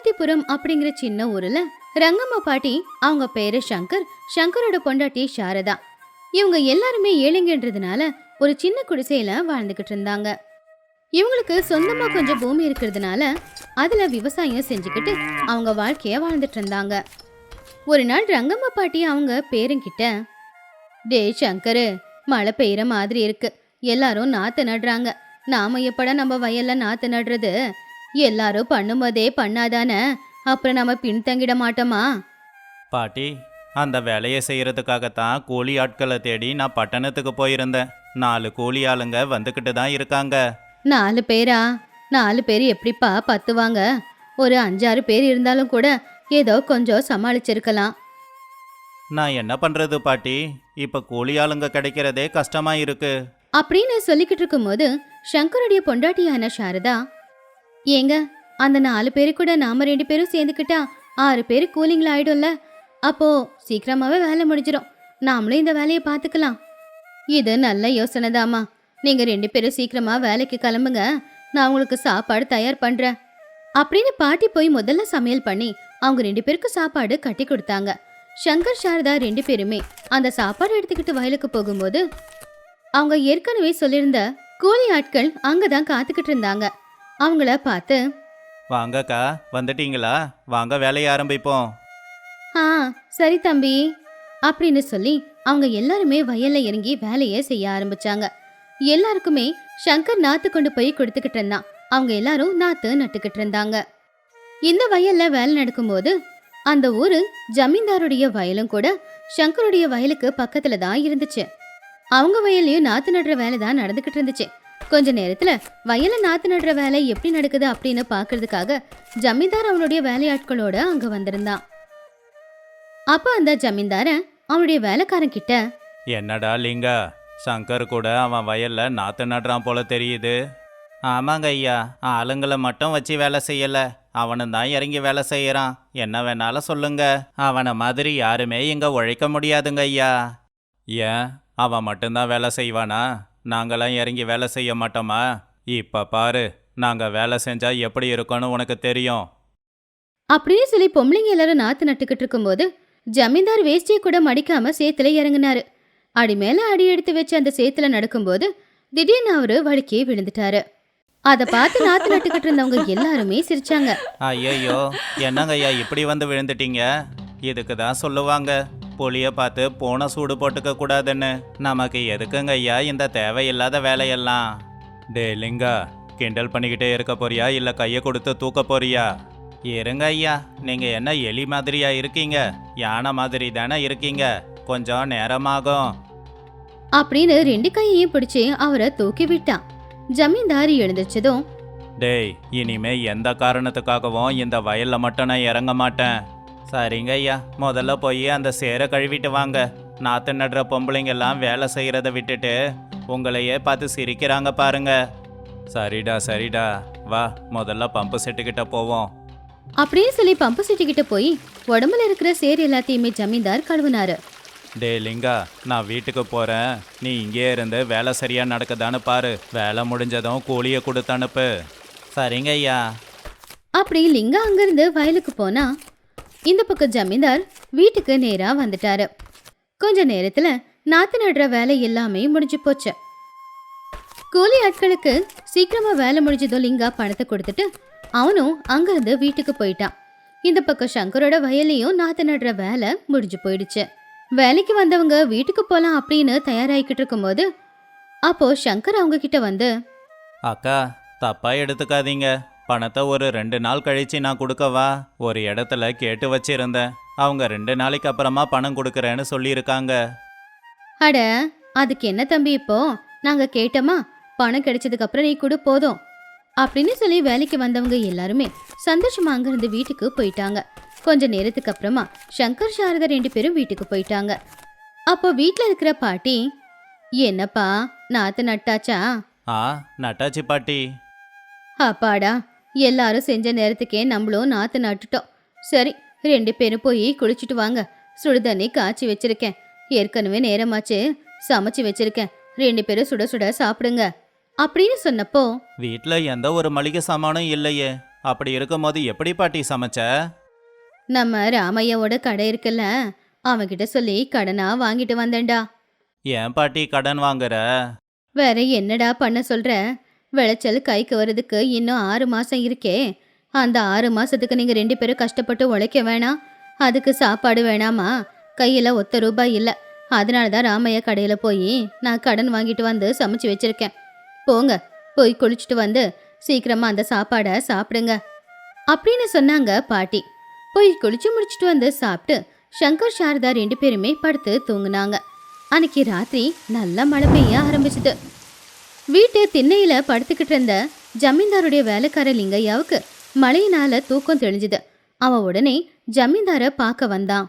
பார்வதிபுரம் அப்படிங்கிற சின்ன ஊர்ல ரங்கம்மா பாட்டி அவங்க பேரு சங்கர் சங்கரோட பொண்டாட்டி சாரதா. இவங்க எல்லாருமே ஏழைங்கன்றதுனால ஒரு சின்ன குடிசையில வாழ்ந்துகிட்டு இருந்தாங்க. இவங்களுக்கு சொந்தமா கொஞ்சம் பூமி இருக்கிறதுனால அதுல விவசாயம் செஞ்சுக்கிட்டு அவங்க வாழ்க்கைய வாழ்ந்துட்டு இருந்தாங்க. ஒரு நாள் ரங்கம்மா பாட்டி அவங்க பேருங்கிட்ட டே சங்கரு மழை பெய்யற மாதிரி இருக்கு. எல்லாரும் நாத்து நடுறாங்க. நாம எப்படா நம்ம வயல்ல நாத்து நடுறது? எல்லாரும் பண்ணும்போதே பண்ணாதானே? அப்புறம் நம்ம பின்தங்கிட மாட்டோமா? பாட்டி அந்த வேலையை செய்யறதுக்காகத்தான் கூலி ஆட்களை தேடி நான் பட்டணத்துக்கு போயிருந்தேன். நாலு கூலி ஆளுங்க வந்துக்கிட்டு தான் இருக்காங்க. நாலு பேரா? நாலு பேர் எப்படிப்பா பத்துவாங்க? ஒரு அஞ்சாறு பேர் இருந்தாலும் கூட ஏதோ கொஞ்சம் சமாளிச்சிருக்கலாம். நான் என்ன பண்றது பாட்டி? இப்ப கூலி ஆளுங்க கிடைக்கிறதே கஷ்டமா இருக்கு அப்படின்னு சொல்லிக்கிட்டு இருக்கும்போது சங்கருடைய பொண்டாட்டியான சாரதா ஏங்க அந்த நாலு பேரு கூட நாம ரெண்டு பேரும் சேர்ந்துக்கிட்டா ஆறு பேர் கூலிங்ல ஆயிடும்ல. அப்போ சீக்கிரமாவே வேலை முடிஞ்சிடும். நாமளும் இந்த வேலையை பார்த்துக்கலாம் இது நல்ல யோசனை தாம்மா. நீங்க ரெண்டு பேரும் சீக்கிரமா வேலைக்கு கிளம்புங்க. நான் உங்களுக்கு சாப்பாடு தயார் பண்றேன். அப்படின்னு பாட்டி போய் முதல்ல சமையல் பண்ணி அவங்க ரெண்டு பேருக்கு சாப்பாடு கட்டி கொடுத்தாங்க. சங்கர் சாரதா ரெண்டு பேருமே அந்த சாப்பாடு எடுத்துக்கிட்டு வயலுக்கு போகும்போது அவங்க ஏற்கனவே சொல்லியிருந்த கூலி ஆட்கள் அங்கதான் காத்துக்கிட்டு இருந்தாங்க. அவங்கள பார்த்து வாங்கக்கா வந்துட்டீங்களா? வாங்க வேலையை ஆரம்பிப்போம். ஆ சரி தம்பி அப்படின்னு சொல்லி அவங்க எல்லாருமே வயல்ல இறங்கி வேலையை செய்ய ஆரம்பிச்சாங்க. எல்லாருக்குமே சங்கர் நாத்து கொண்டு போய் கொடுத்துக்கிட்டு இருந்தான். அவங்க எல்லாரும் நாத்து நட்டுக்கிட்டு இருந்தாங்க. இந்த வயல்ல வேலை நடக்கும்போது அந்த ஊரு ஜமீன்தாருடைய வயலும் கூட சங்கருடைய வயலுக்கு பக்கத்துல தான் இருந்துச்சு. அவங்க வயல்லையும் நாத்து நடுற வேலை தான் நடந்துகிட்டு இருந்துச்சு. கொஞ்ச நேரத்துல வயல நாத்து நடுற வேலை எப்படி நடக்குது அப்படின்னு பாக்குறதுக்காக ஜமீன்தார் அவனுடைய வேலையாட்களோட அங்க வந்திருந்தான். அப்ப அந்த ஜமீன்தார அவனுடைய வேலைக்காரன் கிட்ட என்னடா லிங்கா சங்கர் கூட அவன் வயல்ல நாத்து நடுறான் போல தெரியுது. ஆமாங்க ஐயா ஆளுங்களை மட்டும் வச்சு வேலை செய்யல. அவனும் தான் இறங்கி வேலை செய்யறான். என்ன வேணாலும் சொல்லுங்க. அவனை மாதிரி யாருமே இங்க உழைக்க முடியாதுங்க ஐயா. ஏன்? அவன் மட்டும்தான் வேலை செய்வானா? நாங்களாம் இறங்கி வேலை செய்ய மாட்டோமா? இப்ப பாரு நாங்க வேலை செஞ்சா எப்படி இருக்கும்னு உனக்கு தெரியும். அப்படின்னு சொல்லி பொம்பளைங்க எல்லாரும் நாத்து நட்டுக்கிட்டு இருக்கும்போது ஜமீன்தார் வேஷ்டியை கூட மடிக்காம சேத்துல இறங்குனாரு. அடி மேல அடி எடுத்து வச்சு அந்த சேத்துல நடக்கும்போது திடீர்னு அவரு வழுக்கி விழுந்துட்டாரு. அத பார்த்து நாத்து நட்டுக்கிட்டு இருந்தவங்க எல்லாருமே சிரிச்சாங்க. ஐயையோ என்னங்க ஐயா இப்படி வந்து விழுந்துட்டீங்க? இதுக்கு தான் சொல்லுவாங்க. புளிய பார்த்து போன சூடு போட்டுக்க கூடாதுன்னு. நமக்கு எதுக்குங்க ஐயா இந்த தேவையில்லாத வேலையெல்லாம்? டே லிங்கா கிண்டல் பண்ணிக்கிட்டே இருக்க போறியா? இல்ல கையை கொடுத்து தூக்க போறியா? இருங்க ஐயா நீங்க என்ன எலி மாதிரியா இருக்கீங்க? யானை மாதிரி தானே இருக்கீங்க? கொஞ்சம் நேரமாகும். அப்படின்னு ரெண்டு கையையும் பிடிச்சு அவரை தூக்கி விட்டான். ஜமீன்தார் எழுந்திரிச்சதும் டேய் இனிமே எந்த காரணத்துக்காகவும் இந்த வயல்ல மட்டும் நான் இறங்க மாட்டேன். சரிங்க ஐயா. முதல்ல போய் அந்த சேரை கழுவிட்டு வாங்க. நாத்து நடுற பொம்பளைங்கெல்லாம் வேலை செய்கிறத விட்டுட்டு உங்களையே பார்த்து சிரிக்கிறாங்க பாருங்க. சரிடா சரிடா. வா முதல்ல பம்பு செட்டுக்கிட்ட போவோம். அப்படின்னு சொல்லி பம்பு செட்டு கிட்ட போய் உடம்புல இருக்கிற சேர் எல்லாத்தையுமே ஜமீன்தார் கழுவுனாரு. டே லிங்கா நான் வீட்டுக்கு போகிறேன் நீ இங்கே இருந்து வேலை சரியாக நடக்குதான்னு பாரு. வேலை முடிஞ்சதும் கூலியை கொடுத்து அனுப்பு. சரிங்க ஐயா. அப்படி லிங்கா அங்கிருந்து வயலுக்கு போனா இந்த பக்கம் ஜமீன்தார் வீட்டுக்கு நேரா வந்துட்டாரு. கொஞ்ச நேரத்தில் நாத்து நடுற வேலை எல்லாமே முடிஞ்சு போச்சு. கூலி ஆட்களுக்கு சீக்கிரமா வேலை முடிஞ்சதும் லிங்கா பணத்தை கொடுத்துட்டு அவனும் அங்கிருந்து வீட்டுக்கு போயிட்டான். இந்த பக்கம் சங்கரோட வயலையும் நாத்து நடுற வேலை முடிஞ்சு போயிடுச்சு. வேலைக்கு வந்தவங்க வீட்டுக்கு போகலாம் அப்படின்னு தயாராகிக்கிட்டு இருக்கும்போது அப்போ சங்கர் அவங்க கிட்ட வந்து அக்கா தப்பாக எடுத்துக்காதீங்க. பணத்தை ஒரு ரெண்டு நாள் கழிச்சு நான் கொடுக்கவா? ஒரு இடத்துல கேட்டு வச்சிருந்தேன். அவங்க ரெண்டு நாளைக்கு அப்புறமா பணம் கொடுக்கறேன்னு சொல்லியிருக்காங்க. அட அதுக்கு என்ன தம்பி இப்போ? நாங்க கேட்டோமா? பணம் கிடைச்சதுக்கு அப்புறம் நீ கொடு போதும். அப்படின்னு சொல்லி வேலைக்கு வந்தவங்க எல்லாருமே சந்தோஷமா அங்கிருந்து வீட்டுக்கு போயிட்டாங்க. கொஞ்ச நேரத்துக்கு அப்புறமா சங்கர் சாரதா ரெண்டு பேரும் வீட்டுக்கு போயிட்டாங்க. அப்போ வீட்ல இருக்கிற பாட்டி என்னப்பா நாத்து நட்டாச்சா? ஆ நட்டாச்சி பாட்டி. அப்பாடா எல்லாரும் செஞ்ச நேரத்துக்கே நம்மளும் நாத்து நட்டுட்டோம். சரி ரெண்டு பேரும் போய் குளிச்சுட்டு வாங்க. சுடு தண்ணி காய்ச்சி வச்சிருக்கேன். ஏற்கனவே நேரமாச்சு சமைச்சு வச்சிருக்கேன். ரெண்டு பேரும் சுட சுட சாப்பிடுங்க. அப்படின்னு சொன்னப்போ வீட்டில் எந்த ஒரு மளிகை சாமானும் இல்லையே. அப்படி இருக்கும்போது எப்படி பாட்டி சமைச்ச? நம்ம ராமையாவோட கடை இருக்குல்ல அவன்கிட்ட சொல்லி கடனா வாங்கிட்டு வந்தேன்டா. ஏன் பாட்டி கடன் வாங்குற? வேற என்னடா பண்ண சொல்ற? விளைச்சல் கைக்கு வரதுக்கு இன்னும் ஆறு மாசம் இருக்கே. அந்த ஆறு மாசத்துக்கு நீங்க ரெண்டு பேரும் கஷ்டப்பட்டு உழைக்க வேணாம். அதுக்கு சாப்பாடு வேணாமா? கையில ஒத்த ரூபாய் இல்ல. அதனால தான் ராமையா கடையில போய் நான் கடன் வாங்கிட்டு வந்து சமைச்சு வச்சிருக்கேன். போங்க போய் குளிச்சுட்டு வந்து சீக்கிரமா அந்த சாப்பாடை சாப்பிடுங்க. அப்படின்னு சொன்னாங்க பாட்டி. போய் குளிச்சு முடிச்சுட்டு வந்து சாப்பிட்டு சங்கர் சாரதா ரெண்டு பேருமே படுத்து தூங்குனாங்க. அன்னைக்கு ராத்திரி நல்லா மழை பெய்ய ஆரம்பிச்சுது. வீட்டு திண்ணையில படுத்துக்கிட்டு இருந்த ஜமீன்தாருடைய வேலைக்கார லிங்கையாவுக்கு மழையினால தூக்கம் தெளிஞ்சுது. அவன் உடனே ஜமீன்தார பார்க்க வந்தான்.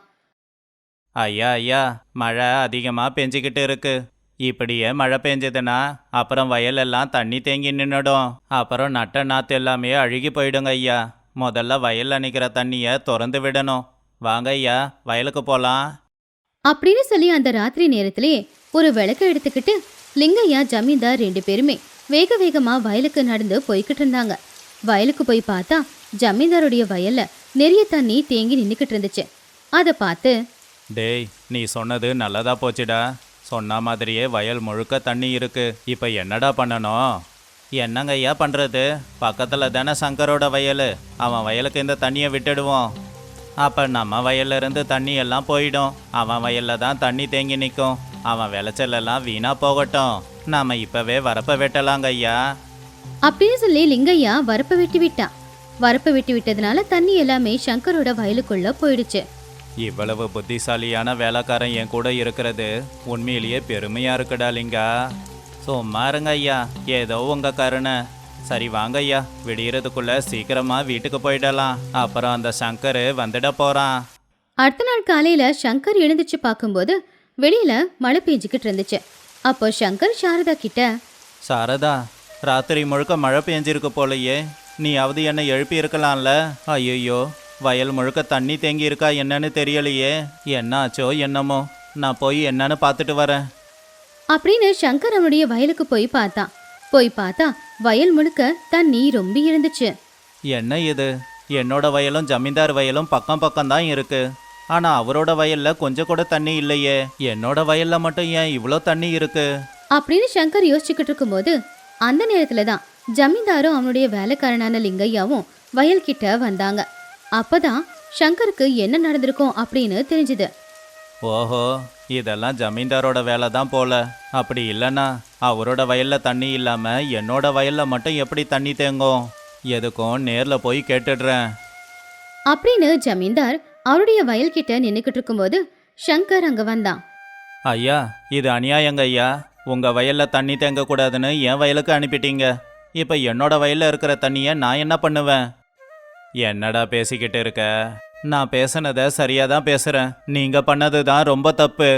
ஐயா ஐயா மழை அதிகமா பெஞ்சுக்கிட்டு இருக்கு. இப்படியே மழை பெஞ்சதுன்னா அப்புறம் வயலெல்லாம் தண்ணி தேங்கி நின்னுடும். அப்புறம் நட்ட நாத்து எல்லாமே அழுகி போயிடுங்க ஐயா. முதல்ல வயல்ல நிக்கிற தண்ணிய திறந்து விடணும். வாங்க ஐயா வயலுக்கு போலாம். அப்படின்னு சொல்லி அந்த ராத்திரி நேரத்திலே ஒரு விளக்க எடுத்துக்கிட்டு லிங்கையா ஜமீன்தார் ரெண்டு பேருமே வேக வேகமாக வயலுக்கு நடந்து போய்கிட்டு இருந்தாங்க. வயலுக்கு போய் பார்த்தா ஜமீன்தாருடைய வயல்ல நிறைய தண்ணி தேங்கி நின்றுக்கிட்டு இருந்துச்சு. அதை பார்த்து டேய் நீ சொன்னது நல்லதா போச்சுடா. சொன்ன மாதிரியே வயல் முழுக்க தண்ணி இருக்கு. இப்போ என்னடா பண்ணணும்? என்னங்க ஐயா பண்ணுறது பக்கத்தில் தானே சங்கரோட வயல். அவன் வயலுக்கு இந்த தண்ணியை விட்டுடுவோம். அப்போ நம்ம வயல்லேருந்து தண்ணி எல்லாம் போயிடும். அவன் வயலில் தான் தண்ணி தேங்கி நிற்கும். அவன் விளைச்சல் எல்லாம் வீணாக போகட்டும். நாம இப்போவே வரப்ப வெட்டலாங்க ஐயா. அப்படின்னு சொல்லி லிங்கையா வரப்ப வெட்டி விட்டான் வரப்ப வெட்டி விட்டதுனால தண்ணி எல்லாமே சங்கரோட வயலுக்குள்ள போயிடுச்சு. இவ்வளவு புத்திசாலியான வேலைக்காரன் என் கூட இருக்கிறது. உண்மையிலேயே பெருமையா இருக்குடா லிங்கா. சும்மா இருங்க ஐயா. ஏதோ உங்க கருணை. சரி வாங்க ஐயா. விடியறதுக்குள்ள சீக்கிரமா வீட்டுக்கு போயிடலாம். அப்புறம் அந்த சங்கர் வந்துட போறான். அடுத்த நாள் காலையில சங்கர் எழுந்துச்சு பார்க்கும்போது வெளியில மழை பெஞ்சுக்கிட்டு இருந்துச்சு. அப்போ சங்கர் சாரதா கிட்ட சாரதா ராத்திரி முழுக்க மழை பெஞ்சிருக்கு போலயே. நீயாவது என்னை எழுப்பி இருக்கலாம்ல? ஐயோ வயல் முழுக்க தண்ணி தேங்கி இருக்கா என்னன்னு தெரியலையே. என்னாச்சோ என்னமோ. நான் போய் என்னன்னு பார்த்துட்டு வரேன். அப்படின்னு சங்கர் அவனுடைய வயலுக்கு போய் பார்த்தான் போய் பார்த்தா வயல் முழுக்க தண்ணி ரொம்ப இருந்துச்சு. என்ன இது? என்னோட வயலும் ஜமீன்தார் வயலும் பக்கம் பக்கம் தான் இருக்கு. ஆனா அவரோட வயல்ல கொஞ்சம் கூட தண்ணி இல்லையே. என்னோட வயல்ல மட்டும் ஏன் இவ்வளோ தண்ணி இருக்கு? அப்படின்னு சங்கர் யோசிச்சுக்கிட்டு இருக்கும்போது அந்த நேரத்துல தான் ஜமீன்தாரும் அவனுடைய வேலைக்காரனான லிங்கையாவும் வயல் கிட்ட வந்தாங்க. அப்பதான் சங்கருக்கு என்ன நடந்திருக்கும் அப்படின்னு தெரிஞ்சுது. ஓஹோ இதெல்லாம் ஜமீன்தாரோட வேலை தான் போல. அப்படி இல்லைன்னா அவரோட வயல்ல தண்ணி இல்லாம என்னோட வயல்ல மட்டும் எப்படி தண்ணி தேங்கும்? எதுக்கும் நேர்ல போய் கேட்டுடுறேன். அப்படின்னு ஜமீன்தார் அவருடைய வயல் கிட்ட நின்னுக்கிட்டு இருக்கும்போது சங்கர் அங்க வந்தான். ஐயா இது அநியாயங்க ஐயா. உங்க வயல்ல தண்ணி தேங்க கூடாதுன்னு என் வயலுக்கு அனுப்பிட்டீங்க. இப்ப என்னோட வயல்ல இருக்கிற தண்ணிய நான் என்ன பண்ணுவேன்? என்னடா பேசிக்கிட்டு இருக்க? நான் பேசுனத சரியா தான் பேசுறேன். நீங்க பண்ணது தான் ரொம்ப தப்பு.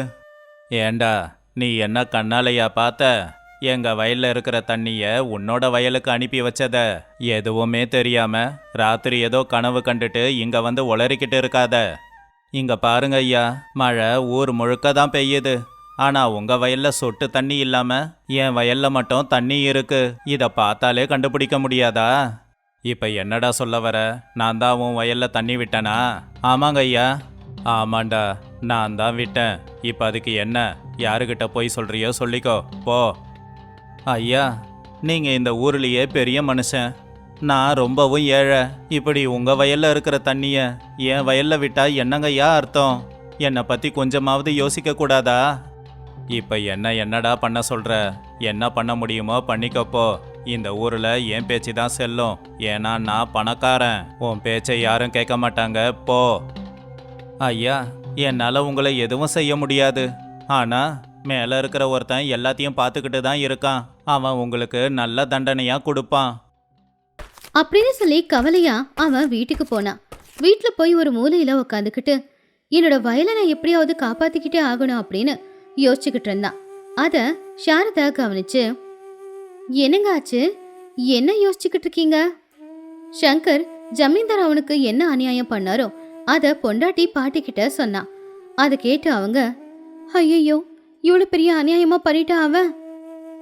ஏண்டா நீ என்ன கண்ணாலையா பார்த்த? எங்க வயல்ல இருக்கிற தண்ணிய உன்னோட வயலுக்கு அனுப்பி வச்சத. எதுவுமே தெரியாம ராத்திரி ஏதோ கனவு கண்டுட்டு இங்க வந்து உளறிக்கிட்டு இருக்காத. இங்க பாருங்க ஐயா மழை ஊர் முழுக்க தான் பெய்யுது. ஆனா உங்க வயல்ல சொட்டு தண்ணி இல்லாம என் வயல்ல மட்டும் தண்ணி இருக்கு. இத பார்த்தாலே கண்டுபிடிக்க முடியாதா? இப்ப என்னடா சொல்ல வர? நான் தான் உன் வயல்ல தண்ணி விட்டனா? ஆமாங்க ஐயா. ஆமாண்டா நான் தான் விட்டேன். இப்ப அதுக்கு என்ன? யாருக்கிட்ட போய் சொல்றியோ சொல்லிக்கோ. போ. ஐயா நீங்கள் இந்த ஊர்லேயே பெரிய மனுஷன். நான் ரொம்பவும் ஏழை. இப்படி உங்கள் வயலில் இருக்கிற தண்ணியை என் வயலில் விட்டால் என்னங்கய்யா அர்த்தம்? என்னை பற்றி கொஞ்சமாவது யோசிக்க கூடாதா? என்ன என்னடா பண்ண சொல்கிற என்ன பண்ண முடியுமோ பண்ணிக்கப்போ. இந்த ஊரில் என் பேச்சு தான் செல்லும். ஏன்னா நான் பணக்காரன். உன் பேச்சை யாரும் கேட்க மாட்டாங்க. போ. ஐயா என்னால் உங்களை எதுவும் செய்ய முடியாது. ஆனால் மேலே இருக்கிற ஒருத்தன் எல்லாத்தையும் பார்த்துக்கிட்டு தான் இருக்கான். அவன் உங்களுக்கு நல்ல தண்டனையா கொடுப்பான். அப்படின்னு சொல்லி கவலையா அவன் வீட்டுக்கு போனான். வீட்டில் போய் ஒரு மூலையில உட்காந்துக்கிட்டு என்னோட வயலை நான் எப்படியாவது காப்பாத்திக்கிட்டே ஆகணும் அப்படின்னு யோசிச்சுக்கிட்டு இருந்தான். அத சாரதா கவனிச்சு என்னங்க ஆச்சு? என்ன யோசிச்சுக்கிட்டு இருக்கீங்க? சங்கர் ஜமீன்தார் அவனுக்கு என்ன அநியாயம் பண்ணாரோ அத பொண்டாட்டி பாட்டிக்கிட்ட சொன்னான். அதை கேட்டு அவங்க ஐயோ இவ்வளவு பெரிய அநியாயமா பண்ணிட்டா அவன்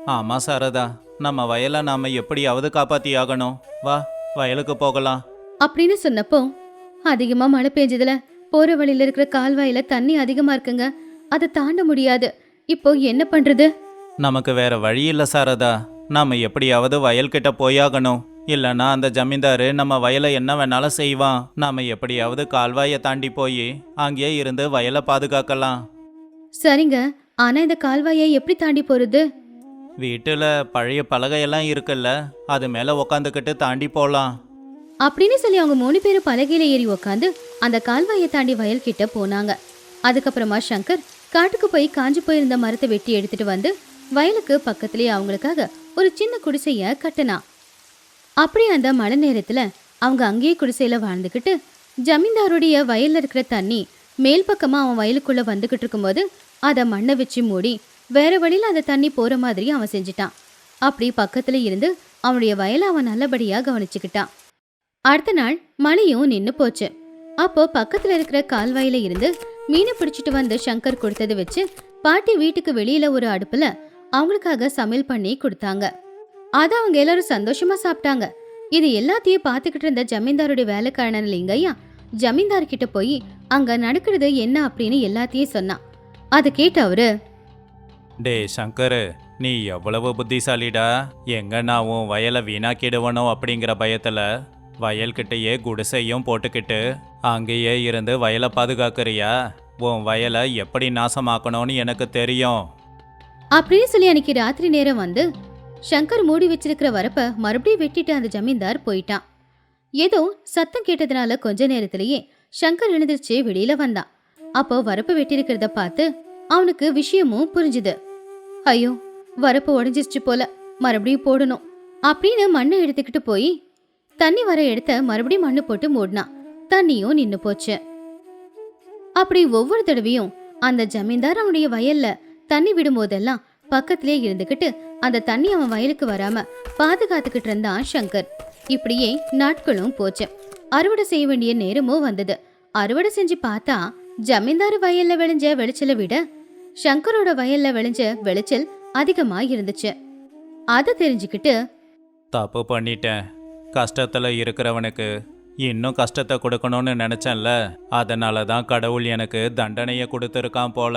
ஆமா சாரதா. நம்ம வயலை நாம எப்படியாவது காப்பாத்தி ஆகணும் வா வயலுக்கு போகலாம். அப்படின்னு சொன்னப்போ அதிகமா மழை பெஞ்சதுல போற வழியில இருக்கிற கால்வாயில தண்ணி அதிகமா இருக்குங்க. அதை தாண்ட முடியாது. இப்போ என்ன பண்றது? நமக்கு வேற வழி இல்லை சாரதா. நாம எப்படியாவது வயல்கிட்ட போயாகணும். இல்லைன்னா அந்த ஜமீன்தாரு நம்ம வயலை என்ன வேணாலும் செய்வான். நாம எப்படியாவது கால்வாயை தாண்டி போய் அங்கேயே இருந்து வயலை பாதுகாக்கலாம். சரிங்க. ஆனா இந்த கால்வாயை எப்படி தாண்டி போறது? வீட்டில் பழைய பலகையெல்லாம் இருக்குல்ல அது மேலே உக்காந்துக்கிட்டு தாண்டி போகலாம் அப்படின்னு சொல்லி அவங்க மூணு பேரும் பலகையில ஏறி உக்காந்து அந்த கால்வாயை தாண்டி வயல் கிட்ட போனாங்க. அதுக்கப்புறமா சங்கர் காட்டுக்கு போய் காஞ்சு போயிருந்த மரத்தை வெட்டி எடுத்துட்டு வந்து வயலுக்கு பக்கத்துலயே அவங்களுக்காக ஒரு சின்ன குடிசைய கட்டினான் அப்படி அந்த மழை நேரத்துல அவங்க அங்கேயே குடிசையில வாழ்ந்துக்கிட்டு ஜமீன்தாருடைய வயல்ல இருக்கிற தண்ணி மேல் பக்கமா அவன் வயலுக்குள்ள வந்துகிட்டு இருக்கும்போது அதை மண்ணை வச்சு மூடி வேற வழியில் அந்த தண்ணி போகிற மாதிரி அவன் செஞ்சுட்டான். அப்படி பக்கத்தில் இருந்து அவனுடைய வயலை அவன் நல்லபடியாக கவனிச்சுக்கிட்டான். அடுத்த நாள் மழையும் நின்று போச்சு. அப்போ பக்கத்தில் இருக்கிற கால்வாயில இருந்து மீனை பிடிச்சிட்டு வந்து சங்கர் கொடுத்ததை வச்சு பாட்டி வீட்டுக்கு வெளியில ஒரு அடுப்புல அவங்களுக்காக சமையல் பண்ணி கொடுத்தாங்க. அதை அவங்க எல்லாரும் சந்தோஷமா சாப்பிட்டாங்க. இது எல்லாத்தையும் பார்த்துக்கிட்டு இருந்த ஜமீன்தாருடைய வேலைக்காரன லிங்கையா ஜமீன்தார் கிட்ட போய் அங்க நடக்கிறது என்ன? அப்படின்னு எல்லாத்தையும் சொன்னான். அதை கேட்ட அவரு டே சங்கர் நீ எவ்வளவு புத்திசாலிடா? எங்க நான் உன் வயலை வீணாக்கிடுவனோ? அப்படிங்கிற பயத்துல வயல்கிட்டயே குடிசையும் போட்டுக்கிட்டு அங்கேயே இருந்து வயலை பாதுகாக்கிறியா? உன் வயலை எப்படி நாசமாக்கணும்னு எனக்கு தெரியும். அப்படின்னு சொல்லி அன்னைக்கு ராத்திரி நேரம் வந்து சங்கர் மூடி வச்சிருக்கிற வரப்ப மறுபடியும் வெட்டிட்டு அந்த ஜமீன்தார் போயிட்டான். ஏதோ சத்தம் கேட்டதுனால கொஞ்ச நேரத்திலேயே சங்கர் எழுந்திருச்சு வெளியில வந்தான். அப்போ வரப்பு வெட்டியிருக்கிறத பார்த்து அவனுக்கு விஷயமும் புரிஞ்சுது. ஐயோ வரப்பு உடஞ்சிருச்சு போல மறுபடியும் போடணும் அப்படின்னு மண்ணை எடுத்துக்கிட்டு போய் தண்ணி வர இடத்த மறுபடியும் மண்ணு போட்டு மூடினான் தண்ணியும் நின்னு போச்சு. அப்படி ஒவ்வொரு தடவையும் அந்த ஜமீன்தார் அவனுடைய வயல்ல தண்ணி விடும்போதெல்லாம் பக்கத்திலே இருந்துகிட்டு அந்த தண்ணி அவன் வயலுக்கு வராம பாதுகாத்துக்கிட்டு இருந்தான் சங்கர். இப்படியே நாட்களும் போச்சு. அறுவடை செய்ய வேண்டிய நேரமும் வந்தது. அறுவடை செஞ்சு பார்த்தா ஜமீன்தார் வயல்ல விளைஞ்ச விளைச்சலை விட சங்கரோட வயல்ல விளைஞ்ச விளைச்சல் அதிகமா இருந்துச்சு. அதை தெரிஞ்சுக்கிட்டு தப்பு பண்ணிட்டேன். கஷ்டத்தில் இருக்கிறவனுக்கு இன்னும் கஷ்டத்தை கொடுக்கணும்னு நினச்சேன்ல. அதனால தான் கடவுள் எனக்கு தண்டனையை கொடுத்துருக்கான் போல.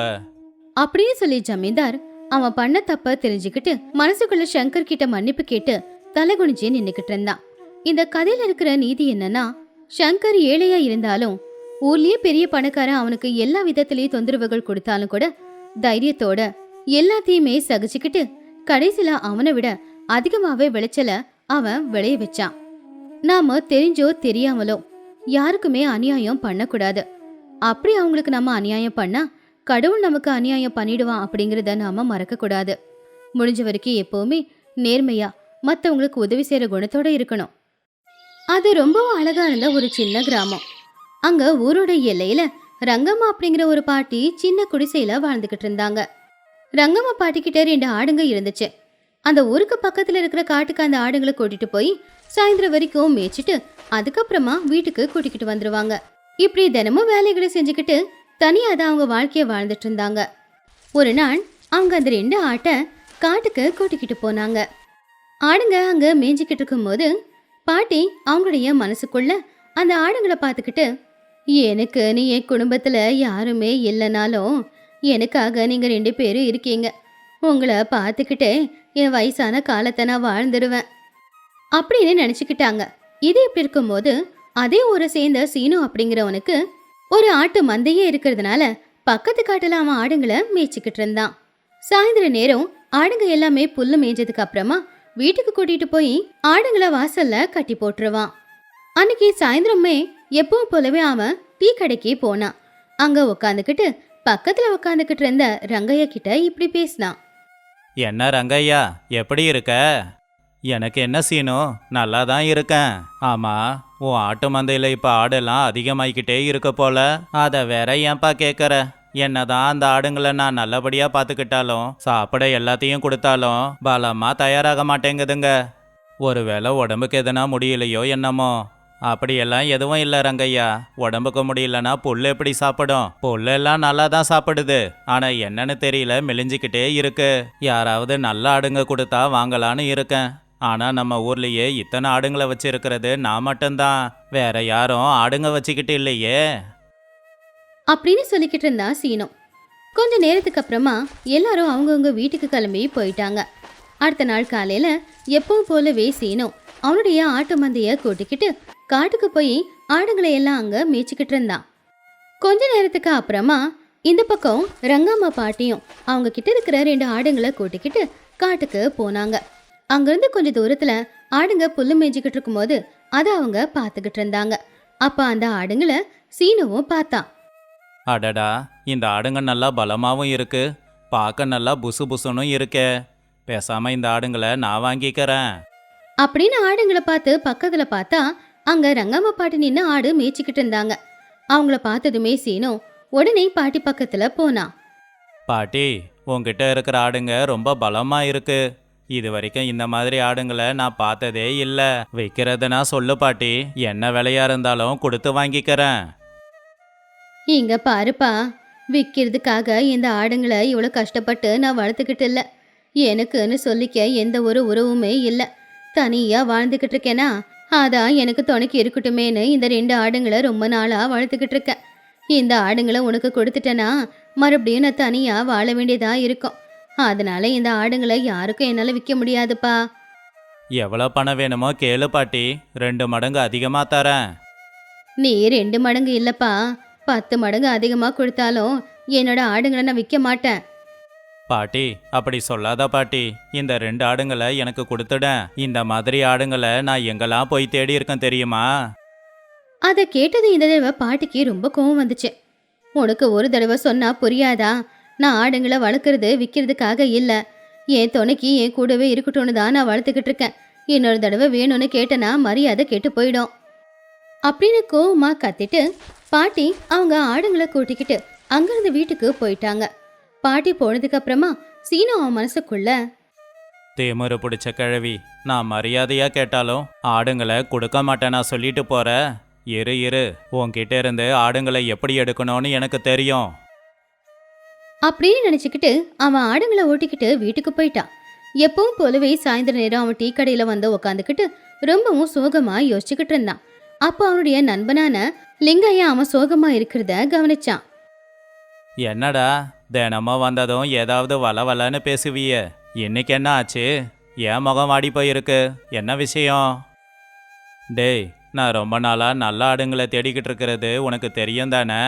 அப்படியே சொல்லி ஜமீன்தார் அவன் பண்ண தப்ப தெரிஞ்சுக்கிட்டு மனசுக்குள்ள சங்கர் கிட்ட மன்னிப்பு கேட்டு தலை குனிஞ்சே நின்னுக்கிட்டு இருந்தான். இந்த கதையில இருக்கிற நீதி என்னன்னா சங்கர் ஏழையா இருந்தாலும் ஊர்லயே பெரிய பணக்காரன் அவனுக்கு எல்லா விதத்திலயும் தொந்தரவுகள் கொடுத்தாலும் கூட தைரியத்தோட எல்லாத்தையுமே சகிச்சுக்கிட்டு கடைசியில அவனை விட அதிகமாவே விளைச்சல அவன் விளைய வச்சான். நாம தெரிஞ்சோ தெரியாமலோ யாருக்குமே அநியாயம் பண்ணக்கூடாது. அப்படி அவங்களுக்கு நம்ம அநியாயம் பண்ணா கடவுள் நமக்கு அநியாயம் பண்ணிடுவான் அப்படிங்கிறத நாம மறக்க கூடாது முடிஞ்ச வரைக்கும் எப்பவுமே நேர்மையா மத்தவங்களுக்கு உதவி செய்யற குணத்தோட இருக்கணும். அது ரொம்பவும் அழகா இருந்த ஒரு சின்ன கிராமம். அங்க ஊரோட எல்லையில ரங்கம்மா அப்படிங்கிற ஒரு பாட்டி சின்ன குடிசையில வாழ்ந்துகிட்டு இருந்தாங்க. ரங்கம்மா பாட்டி கிட்ட ரெண்டு ஆடுங்க இருந்துச்சு. அந்த ஊருக்கு பக்கத்துல இருக்கிற காட்டுக்கு அந்த ஆடுங்களை கூட்டிட்டு போய் சாயந்தரம் வரைக்கும் மேய்ச்சிட்டு அதுக்கப்புறமா வீட்டுக்கு கூட்டிக்கிட்டு வந்துருவாங்க. இப்படி தினமும் வேலைகளை செஞ்சுக்கிட்டு தனியா தான் அவங்க வாழ்க்கையை வாழ்ந்துட்டு இருந்தாங்க. ஒரு நாள் அவங்க அந்த ரெண்டு ஆட்டை காட்டுக்கு கூட்டிக்கிட்டு போனாங்க. ஆடுங்க அங்க மேய்ஞ்சிக்கிட்டு இருக்கும்போது பாட்டி அவங்களுடைய மனசுக்குள்ள அந்த ஆடுங்களை பார்த்துக்கிட்டு எனக்கு நீ என் குடும்பத்துல யாருமே இல்லைனாலும் எனக்காக நீங்க ரெண்டு பேரும் இருக்கீங்க. உங்களை பார்த்துக்கிட்டே என் வயசான காலத்தை நான் வாழ்ந்துடுவேன் அப்படின்னு நினச்சிக்கிட்டாங்க. இது இப்படி இருக்கும்போது அதே ஊரை சேர்ந்த சீனு அப்படிங்கிறவனுக்கு ஒரு ஆட்டு மந்தையே இருக்கிறதுனால பக்கத்து காட்டுல அவன் ஆடுங்களை மேய்ச்சிக்கிட்டு இருந்தான். சாயந்தர நேரம் ஆடுங்க எல்லாமே புல்லு மேய்ஞ்சதுக்கு அப்புறமா வீட்டுக்கு கூட்டிட்டு போய் ஆடுங்களை வாசல்ல கட்டி போட்டுருவான். அன்னைக்கு சாயந்தரமே எப்பவும் போலவே அவன் டீ கடைக்கு போனான் அங்க உக்காந்துக்கிட்டு பக்கத்துல உக்காந்துக்கிட்டு இருந்த ரங்கையா கிட்ட இப்படி பேசினான் என்ன ரங்கையா எப்படி இருக்க? எனக்கு என்ன சீனோ? நல்லா தான் இருக்கேன். ஆமா உன் ஆட்டு மந்தையில் இப்போ ஆடெல்லாம் அதிகமாகிக்கிட்டே இருக்க போல. அதை வேற ஏன்பா கேட்குற என்னதான் அந்த ஆடுங்களை நான் நல்லபடியாக பார்த்துக்கிட்டாலும் சாப்பிட எல்லாத்தையும் கொடுத்தாலும் பலமாக தயாராக மாட்டேங்குதுங்க. ஒருவேளை உடம்புக்கு எதுனா முடியலையோ என்னமோ. அப்படியெல்லாம் எதுவும் இல்லை ரங்கையா. உடம்புக்கு முடியலன்னா புல் எப்படி சாப்பிடும்? புல்லெல்லாம் நல்லா தான் சாப்பிடுது. ஆனா என்னன்னு தெரியல மெலிஞ்சிக்கிட்டே இருக்கு. யாராவது நல்ல ஆடுங்க கொடுத்தா வாங்கலான்னு இருக்கேன். ஆனா நம்ம ஊர்லயே இத்தனை ஆடுங்களை வச்சிருக்கிறது நான் மட்டும்தான். வேற யாரும் ஆடுங்க வச்சுக்கிட்டு இல்லையே. அப்படின்னு சொல்லிக்கிட்டு இருந்தா சீனு. கொஞ்ச நேரத்துக்கு அப்புறமா எல்லாரும் அவங்கவுங்க வீட்டுக்கு கிளம்பி போயிட்டாங்க. அடுத்த நாள் காலையில எப்பவும் போலவே சீனு அவனுடைய ஆட்டு மந்தைய கூட்டிக்கிட்டு காட்டுக்கு போய் ஆடுங்களை எல்லாம் அங்க மேய்ச்சிக்கிட்டு இருந்தான். கொஞ்ச நேரத்துக்கு அப்புறமா இந்த பக்கம் ரங்கம்மா பாட்டியும் அவங்க கிட்ட இருக்கிற ரெண்டு ஆடுங்களை கூட்டிக்கிட்டு காட்டுக்கு போனாங்க. அங்கிருந்து கொஞ்ச தூரத்துல ஆடுங்க புல்லு மேய்ச்சிக்கிட்டு இருக்கும்போது அதை அவங்க பார்த்துக்கிட்டு இருந்தாங்க. அப்ப அந்த ஆடுங்களை சீனுவும் பார்த்தான். அடடா இந்த ஆடுங்க நல்லா பலமாவும் இருக்கு. பார்க்க நல்லா புசு புசுனும் இருக்கே. பேசாம இந்த ஆடுங்களை நான் வாங்கிக்கிறேன். அப்படின்னு ஆடுங்களை பார்த்து பக்கத்துல பார்த்தா அங்க ரங்கம்மா பாட்டி நின்று ஆடு மேய்ச்சிக்கிட்டு இருந்தாங்க. அவங்கள பார்த்ததுமே சீனு உடனே பாட்டி பக்கத்துல போனான் பாட்டி உன்கிட்ட இருக்கிற ஆடுங்க ரொம்ப பலமா இருக்கு. இது வரைக்கும் இந்த மாதிரி ஆடுங்களை நான் பார்த்ததே இல்ல. விற்கிறதுனா சொல்லு பாட்டி. என்ன விலையா இருந்தாலும் கொடுத்து வாங்கிக்கிறேன். இங்க பாருப்பா விற்கிறதுக்காக இந்த ஆடுங்களை இவ்வளோ கஷ்டப்பட்டு நான் வளர்த்துக்கிட்டு இல்லை. எனக்குன்னு சொல்லிக்க எந்த ஒரு உறவுமே இல்லை. தனியா வாழ்ந்துக்கிட்டு இருக்கேனா? அதான் எனக்கு துணைக்கு இருக்கட்டுமேன்னு இந்த ரெண்டு ஆடுங்களை ரொம்ப நாளா வளர்த்துக்கிட்டு இருக்கேன். இந்த ஆடுங்களை உனக்கு கொடுத்துட்டேனா மறுபடியும் நான் தனியா வாழ வேண்டியதா இருக்கும். அதனால இந்த ஆடுங்களை யாருக்கும் என்னால் விற்க முடியாதுப்பா. எவ்வளோ பணம் வேணுமோ கேளு பாட்டி. ரெண்டு மடங்கு அதிகமா தரேன். நீ ரெண்டு மடங்கு இல்லப்பா. பத்து மடங்கு அதிகமாக கொடுத்தாலும் என்னோட ஆடுங்களை நான் விற்க மாட்டேன். பாட்டி அப்படி சொல்லாத பாட்டி. இந்த ரெண்டு ஆடுங்களை எனக்கு கொடுத்துடேன் இந்த மாதிரி ஆடுங்களை நான் எங்கெல்லாம் போய் தேடி இருக்கேன் தெரியுமா? அதை கேட்டது இந்த தடவை பாட்டிக்கு ரொம்ப கோவம் வந்துச்சு. உனக்கு ஒரு தடவை சொன்னா புரியாதா? நான் ஆடுங்களை வளர்க்குறது விற்கிறதுக்காக இல்லை. என் துணைக்கு என் கூடவே இருக்கட்டும்னு தான் நான் வளர்த்துக்கிட்டு இருக்கேன். இன்னொரு தடவை வேணும்னு கேட்டனா மரியாதை கெட்டு போயிடும். அப்படின்னு கோவமா கத்திட்டு பாட்டி அவங்க ஆடுங்களை கூட்டிக்கிட்டு அங்கிருந்து வீட்டுக்கு போயிட்டாங்க. பாட்டி போனதுக்கு அப்புறமா சீனு அவன் மனசுக்குள்ள தேமுறு பிடிச்ச கிழவி நான் மரியாதையா கேட்டாலும் ஆடுங்களை கொடுக்க மாட்டேனா சொல்லிட்டு போற? இரு இரு உன்கிட்ட இருந்து ஆடுங்களை எப்படி எடுக்கணும்னு எனக்கு தெரியும். அப்படின்னு நினச்சிக்கிட்டு அவன் ஆடுங்களை ஓட்டிக்கிட்டு வீட்டுக்கு போயிட்டான் எப்பவும் போலவே சாயந்தர நேரம் அவன் டீ கடையில் வந்து உக்காந்துக்கிட்டு ரொம்பவும் சோகமா யோசிச்சுக்கிட்டு இருந்தான். அப்போ அவனுடைய நண்பனான லிங்கையா அவன் சோகமா இருக்கிறத கவனிச்சான். என்னடா தினமும் வந்ததும் ஏதாவது வள வளன்னு பேசுவிய. இன்னைக்கு என்ன ஆச்சு? ஏன் முகம் வாடி போயிருக்கு? என்ன விஷயம்? டேய் நான் ரொம்ப நாளாக நல்ல ஆடுங்களை தேடிக்கிட்டு இருக்கிறது உனக்கு தெரியும் தானே?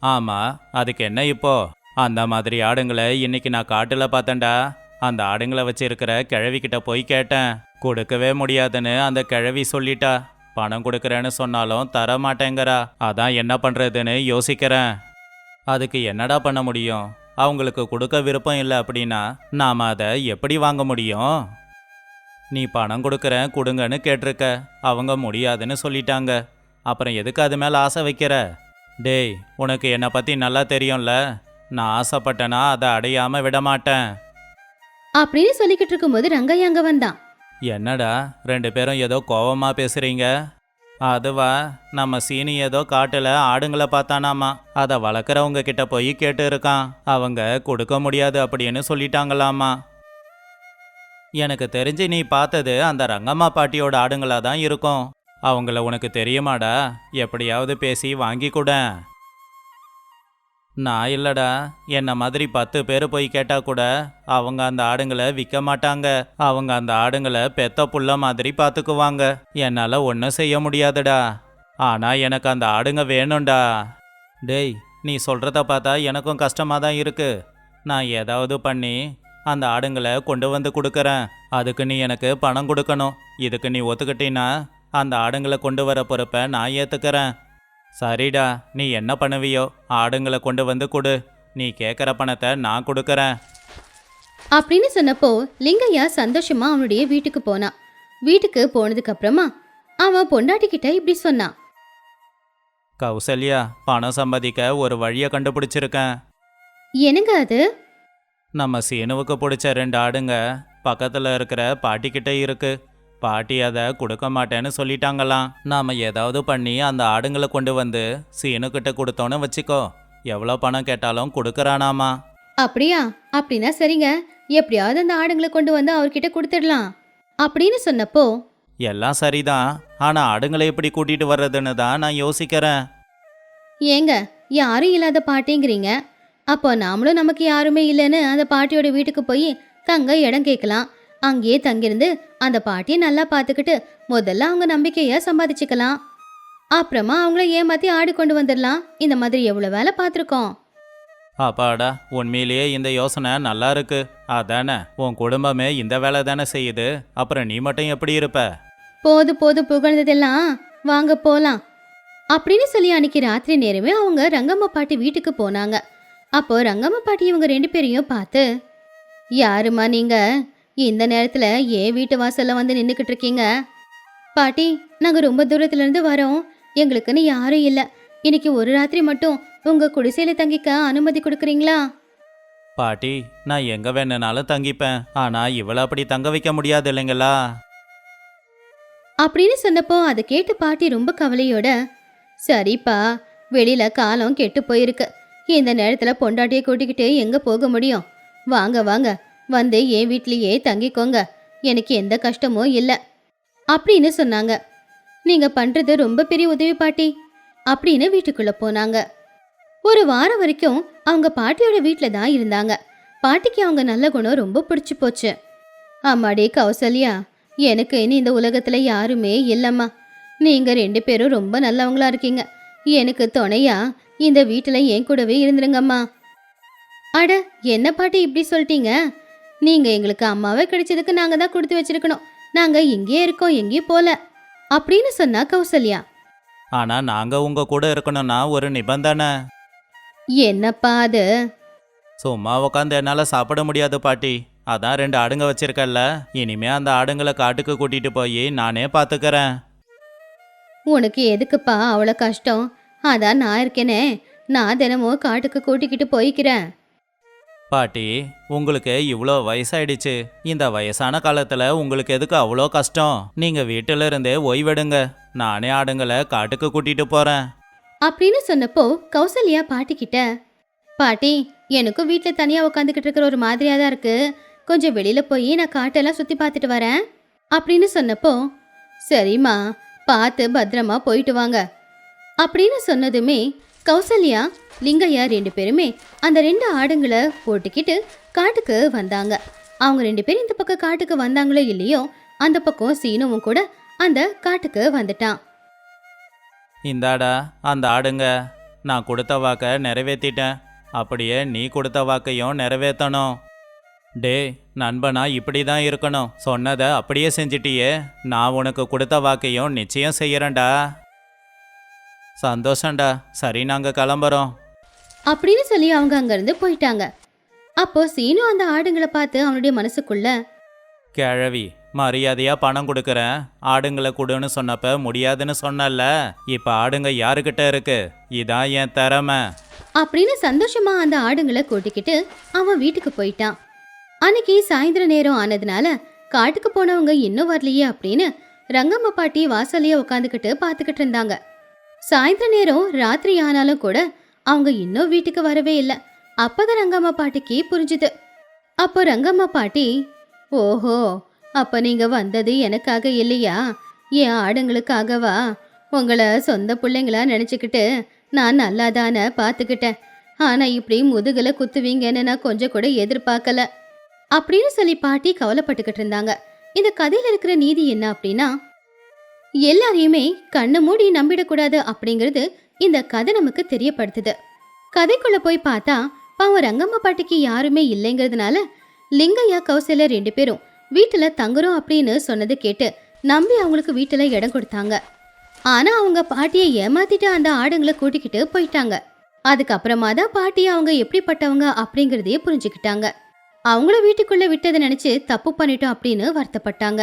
ஆமாம் அதுக்கு என்ன இப்போ? அந்த மாதிரி ஆடுங்களை இன்னைக்கு நான் காட்டில் பார்த்தேன்டா. அந்த ஆடுங்களை வச்சிருக்கிற கிழவிக்கிட்ட போய் கேட்டேன். கொடுக்கவே முடியாதுன்னு அந்த கிழவி சொல்லிட்டா. பணம் கொடுக்குறேன்னு சொன்னாலும் தர மாட்டேங்கிறா அதான் என்ன பண்ணுறதுன்னு யோசிக்கிறேன். அதுக்கு என்னடா பண்ண முடியும்? அவங்களுக்கு கொடுக்க விருப்பம் இல்லை அப்படின்னா நாம் அதை எப்படி வாங்க முடியும்? நீ பணம் கொடுக்குறேன் கொடுங்கன்னு கேட்டிருக்க. அவங்க முடியாதுன்னு சொல்லிட்டாங்க. அப்புறம் எதுக்கு அது மேலே ஆசை வைக்கிற? டேய் உனக்கு என்னை பற்றி நல்லா தெரியும்ல. நான் ஆசைப்பட்டேனா அதை அடையாமல் விட மாட்டேன். அப்படின்னு சொல்லிக்கிட்டு இருக்கும்போது ரங்கையா அங்க வந்தான். என்னடா ரெண்டு பேரும் ஏதோ கோவமா பேசுறீங்க? அதுவா நம்ம சீனி ஏதோ காட்டில் ஆடுங்களை பார்த்தானாமா. அதை வளர்க்குறவங்க கிட்ட போய் கேட்டு இருக்கான். அவங்க கொடுக்க முடியாது அப்படின்னு சொல்லிட்டாங்களாமா. எனக்கு தெரிஞ்சு நீ பார்த்தது அந்த ரங்கம்மா பாட்டியோட ஆடுங்களா தான் இருக்கும். அவங்கள உனக்கு தெரியுமாடா? எப்படியாவது பேசி வாங்கி கூட. நான் இல்லடா. என்னை மாதிரி பத்து பேர் போய் கேட்டால் கூட அவங்க அந்த ஆடுங்களை விற்க மாட்டாங்க. அவங்க அந்த ஆடுங்களை பெத்த புள்ள மாதிரி பார்த்துக்குவாங்க. என்னால் ஒன்றும் செய்ய முடியாதுடா. ஆனால் எனக்கு அந்த ஆடுங்க வேணும்டா. டேய் நீ சொல்கிறத பார்த்தா எனக்கும் கஷ்டமாக தான் இருக்குது நான் ஏதாவது பண்ணி அந்த ஆடுங்களை கொண்டு வந்து கொடுக்குறேன். அதுக்கு நீ எனக்கு பணம் கொடுக்கணும். இதுக்கு நீ ஒத்துக்கிட்டீன்னா அந்த ஆடுங்களை கொண்டு வர பொறுப்பை நான் ஏற்றுக்கிறேன் சரிடா நீ என்ன பண்ணுவியோ? ஆடுங்களை கொண்டு வந்து கொடு. நீ கேட்குற பணத்தை நான் கொடுக்குறேன். அப்படின்னு சொன்னப்போ லிங்கையா சந்தோஷமா அவனுடைய வீட்டுக்கு போனான் வீட்டுக்கு போனதுக்கு அப்புறமா அவன் பொண்டாட்டி கிட்ட இப்படி சொன்னான். கௌசல்யா பணம் சம்பாதிக்க ஒரு வழியை கண்டுபிடிச்சிருக்கேன். என்னங்க அது? நம்ம சீனுவுக்கு பிடிச்ச ரெண்டு ஆடுங்க பக்கத்தில் இருக்கிற பாட்டிக்கிட்ட இருக்கு. பாட்டி அதை கொடுக்க மாட்டேன்னு சொல்லிட்டாங்களாம். நாம ஏதாவது பண்ணி அந்த ஆடுங்களை கொண்டு வந்து சீனுக்கிட்ட கொடுத்தோன்னு வச்சுக்கோ. எவ்வளோ பணம் கேட்டாலும் கொடுக்குறானாமா. அப்படியா? அப்படின்னா சரிங்க. எப்படியாவது அந்த ஆடுங்களை கொண்டு வந்து அவர்கிட்ட கொடுத்துடலாம். அப்படின்னு சொன்னப்போ எல்லாம் சரிதான். ஆனா ஆடுங்களை எப்படி கூட்டிட்டு வர்றதுன்னு தான் நான் யோசிக்கிறேன். ஏங்க யாரும் இல்லாத பாட்டிங்கிறீங்க. அப்போ நாமளும் நமக்கு யாருமே இல்லைன்னு அந்த பாட்டியோட வீட்டுக்கு போய் தங்க இடம் கேட்கலாம். அங்கேயே தங்கியிருந்து அந்த பாட்டியை நல்லா பார்த்துக்கிட்டு முதல்ல அவங்க நம்பிக்கையை சம்பாதிச்சுக்கலாம். அப்புறமா அவங்கள ஏமாத்தி ஆடு கொண்டு வந்துடலாம். இந்த மாதிரி எவ்வளோ வேலை பார்த்துருக்கோம்? அப்பாடா உண்மையிலேயே இந்த யோசனை நல்லா இருக்கு. அதானே உன் குடும்பமே இந்த வேலை தானே செய்யுது. அப்புறம் நீ மட்டும் எப்படி இருப்ப? போது போது புகழ்ந்ததெல்லாம் வாங்க போலாம். அப்படின்னு சொல்லி அன்னைக்கு ராத்திரி நேரமே அவங்க ரங்கம்மா பாட்டி வீட்டுக்கு போனாங்க. அப்போ ரங்கம்மா பாட்டி இவங்க ரெண்டு பேரையும் பார்த்து யாருமா நீங்க? இந்த நேரத்துல ஏன் வீட்டு வாசல்ல வந்து நின்றுக்கிட்டு இருக்கீங்க? பாட்டி நாங்க ரொம்ப தூரத்துல இருந்து வரோம். எங்களுக்குன்னு யாரும் இல்ல. இன்னைக்கு ஒரு ராத்திரி மட்டும் உங்க குடிசையில தங்கிக்க அனுமதி கொடுக்குறீங்களா? பாட்டி நான் எங்க வேணுனாலும் தங்கிப்பேன். ஆனா இவளை அப்படி தங்க வைக்க முடியாது இல்லைங்களா? அப்படின்னு சொன்னப்போ அதை கேட்டு பாட்டி ரொம்ப கவலையோட சரிப்பா வெளியில காலம் கெட்டு போயிருக்கு. இந்த நேரத்துல பொண்டாட்டியை கூட்டிக்கிட்டு எங்க போக முடியும்? வாங்க வாங்க. வந்து என் வீட்லேயே தங்கிக்கோங்க. எனக்கு எந்த கஷ்டமும் இல்லை. அப்படின்னு சொன்னாங்க. நீங்கள் பண்ணுறது ரொம்ப பெரிய உதவி பாட்டி அப்படின்னு வீட்டுக்குள்ளே போனாங்க. ஒரு வாரம் வரைக்கும் அவங்க பாட்டியோட வீட்டில் தான் இருந்தாங்க. பாட்டிக்கு அவங்க நல்ல குணம் ரொம்ப பிடிச்சி போச்சு. அம்மாடி கௌசல்யா எனக்கு இனி இந்த உலகத்தில் யாருமே இல்லைம்மா. நீங்கள் ரெண்டு பேரும் ரொம்ப நல்லவங்களா இருக்கீங்க. எனக்கு துணையா இந்த வீட்டில் என் கூடவே இருந்துருங்கம்மா. அட என்ன பாட்டி இப்படி சொல்லிட்டீங்க? நீங்க எங்களுக்கு அம்மாவே கிடைச்சதுக்கு நாங்க தான் கொடுத்து வச்சிருக்கணும். நாங்க இங்கேயே இருக்கோம் எங்கேயும் போல. அப்படின்னு சொன்னா கௌசல்யா. ஆனா நாங்க உங்க கூட இருக்கணும்னா ஒரு நிபந்தனை. என்னப்பா அது? சும்மா உட்காந்து என்னால சாப்பிட முடியாது பாட்டி. அதான் ரெண்டு ஆடுங்க வச்சிருக்கல்ல. இனிமே அந்த ஆடுங்களை காட்டுக்கு கூட்டிட்டு போய் நானே பாத்துக்கறேன். உனக்கு எதுக்குப்பா அவ்வளோ கஷ்டம்? அதான் நான் இருக்கேனே. நான் தினமும் காட்டுக்கு கூட்டிக்கிட்டு போய்க்கிறேன். பாட்டி உங்களுக்கு இவ்வளோ வயசாயிடுச்சு. இந்த வயசான காலத்துல உங்களுக்கு எதுக்கு அவ்வளோ கஷ்டம்? நீங்க வீட்டில இருந்தே ஓய்வெடுங்க. நானே ஆடுங்களை காட்டுக்கு கூட்டிட்டு போறேன். அப்படின்னு சொன்னப்போ கௌசல்யா பாட்டி கிட்ட பாட்டி எனக்கும் வீட்டில் தனியாக உட்காந்துக்கிட்டு இருக்கிற ஒரு மாதிரியாக தான் இருக்கு. கொஞ்சம் வெளியில் போய் நான் காட்டெல்லாம் சுற்றி பார்த்துட்டு வரேன். அப்படின்னு சொன்னப்போ சரிம்மா பார்த்து பத்திரமா போயிட்டு வாங்க. அப்படின்னு சொன்னதுமே கௌசல்யா லிங்கையா ரெண்டு பேருமே அந்த ரெண்டு ஆடுங்களை போட்டுக்கிட்டு காட்டுக்கு வந்தாங்க. அவங்க ரெண்டு பேரும் இந்த பக்கம் காட்டுக்கு வந்தாங்களோ இல்லையோ அந்த பக்கம் சீனுவும் கூட அந்த காட்டுக்கு வந்துட்டான். இந்தாடா அந்த ஆடுங்க. நான் கொடுத்த வாக்கை நிறைவேற்றிட்டேன் அப்படியே நீ கொடுத்த வாக்கையும் நிறைவேற்றணும் டே நண்பனா இப்படி தான் இருக்கணும். சொன்னதை அப்படியே செஞ்சிட்டியே. நான் உனக்கு கொடுத்த வாக்கையும் நிச்சயம் செய்யறேன்டா. சந்தோஷம்டா. சரி நாங்கள் கிளம்புறோம். அப்படின்னு சொல்லி அவங்க அங்கிருந்து போயிட்டாங்க. அப்போ சீனு அந்த ஆடுங்களை பார்த்து அவனுடைய மனசுக்குள்ள கிழவி மரியாதையா பணம் கொடுக்குறேன் ஆடுங்களை கொடுன்னு சொன்னப்ப முடியாதுன்னு சொன்னல இப்போ ஆடுங்க யாருக்கிட்ட இருக்கு? இதான் என் திறமை. அப்படின்னு சந்தோஷமா அந்த ஆடுங்களை கூட்டிக்கிட்டு அவன் வீட்டுக்கு போயிட்டான். அன்னைக்கு சாயந்தர நேரம் ஆனதுனால காட்டுக்கு போனவங்க இன்னும் வரலையே அப்படின்னு ரங்கம்மா பாட்டி வாசல்லையே உட்காந்துக்கிட்டு பார்த்துக்கிட்டு இருந்தாங்க. சாயந்தர நேரம் ராத்திரி ஆனாலும் கூட அவங்க இன்னும் வீட்டுக்கு வரவே இல்லை. அப்பதான் ரங்கம்மா பாட்டிக்கு புரிஞ்சுது. அப்போ ரங்கம்மா பாட்டி ஓஹோ அப்போ நீங்கள் வந்தது எனக்காக இல்லையா? என் ஆடுங்களுக்காகவா? உங்களை சொந்த பிள்ளைங்களா நினச்சிக்கிட்டு நான் நல்லா தானே பார்த்துக்கிட்டேன் ஆனால் இப்படி முதுகில் குத்துவீங்கன்னு நான் கொஞ்சம் கூட எதிர்பார்க்கல. அப்படின்னு சொல்லி பாட்டி கவலைப்பட்டுக்கிட்டு இருந்தாங்க. இந்த கதையில் இருக்கிற நீதி என்ன அப்படின்னா எல்லாரையுமே கண்ணை மூடி நம்பிடக்கூடாது அப்படிங்கிறது இந்த கதை நமக்கு தெரியப்படுத்துது. கதைக்குள்ள போய் பார்த்தா பாவம் ரங்கம்மா பாட்டிக்கு யாருமே இல்லைங்கிறதுனால லிங்கையா கௌசல்யா ரெண்டு பேரும் வீட்டுல தங்குறோம் அப்படின்னு சொன்னது கேட்டு நம்பி அவங்களுக்கு வீட்டுல இடம் கொடுத்தாங்க. ஆனா அவங்க பாட்டியை ஏமாத்திட்டு அந்த ஆடுங்களை கூட்டிக்கிட்டு போயிட்டாங்க. அதுக்கப்புறமா தான் பாட்டி அவங்க எப்படிப்பட்டவங்க அப்படிங்கறதையே புரிஞ்சுக்கிட்டாங்க. அவங்கள வீட்டுக்குள்ள விட்டதை நினைச்சு தப்பு பண்ணிட்டோம் அப்படின்னு வருத்தப்பட்டாங்க.